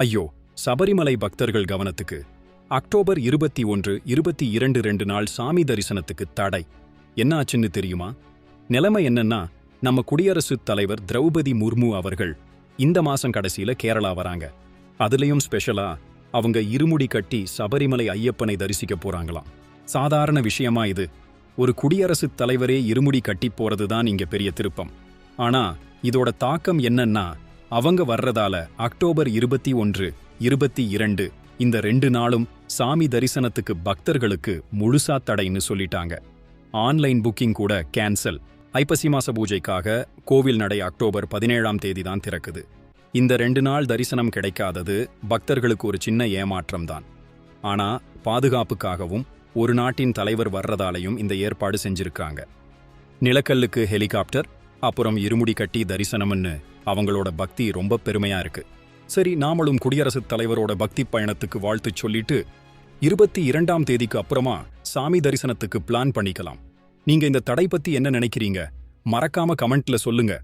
ஐயோ சபரிமலை பக்தர்கள் கவனத்துக்கு. அக்டோபர் இருபத்தி ஒன்று இருபத்தி இரண்டு ரெண்டு நாள் சாமி தரிசனத்துக்கு தடை. என்ன ஆச்சுன்னு தெரியுமா? நிலைமை என்னன்னா நம்ம குடியரசுத் தலைவர் திரௌபதி முர்மு அவர்கள் இந்த மாசம் கடைசியில கேரளா வராங்க. அதுலயும் ஸ்பெஷலா அவங்க இருமுடி கட்டி சபரிமலை ஐயப்பனை தரிசிக்க போறாங்களாம். சாதாரண விஷயமா இது. ஒரு குடியரசுத் தலைவரே இருமுடி கட்டி போறது தான் இங்க பெரிய திருப்பம். ஆனா இதோட தாக்கம் என்னன்னா அவங்க வர்றதால அக்டோபர் இருபத்தி ஒன்று இருபத்தி இரண்டு இந்த ரெண்டு நாளும் சாமி தரிசனத்துக்கு பக்தர்களுக்கு முழுசா தடைன்னு சொல்லிட்டாங்க. ஆன்லைன் புக்கிங் கூட கேன்சல். ஐப்பசி மாச பூஜைக்காக கோவில் நடை அக்டோபர் பதினேழாம் தேதி தான் திறக்குது. இந்த ரெண்டு நாள் தரிசனம் கிடைக்காதது பக்தர்களுக்கு ஒரு சின்ன ஏமாற்றம் தான் ஆனா பாதுகாப்புக்காகவும் ஒரு நாட்டின் தலைவர் வர்றதாலையும் இந்த ஏற்பாடு செஞ்சிருக்காங்க. நிலக்கல்லுக்கு ஹெலிகாப்டர் அப்புறம் இருமுடி கட்டி தரிசனம்னு அவங்களோட பக்தி ரொம்ப பெருமையா இருக்கு. சரி நாமளும் குடியரசுத் தலைவரோட பக்தி பயணத்துக்கு வாழ்த்து சொல்லிட்டு இருபத்தி இரண்டாம் தேதிக்கு அப்புறமா சாமி தரிசனத்துக்கு பிளான் பண்ணிக்கலாம். நீங்க இந்த தடை பத்தி என்ன நினைக்கிறீங்க? மறக்காம கமெண்ட்ல சொல்லுங்க.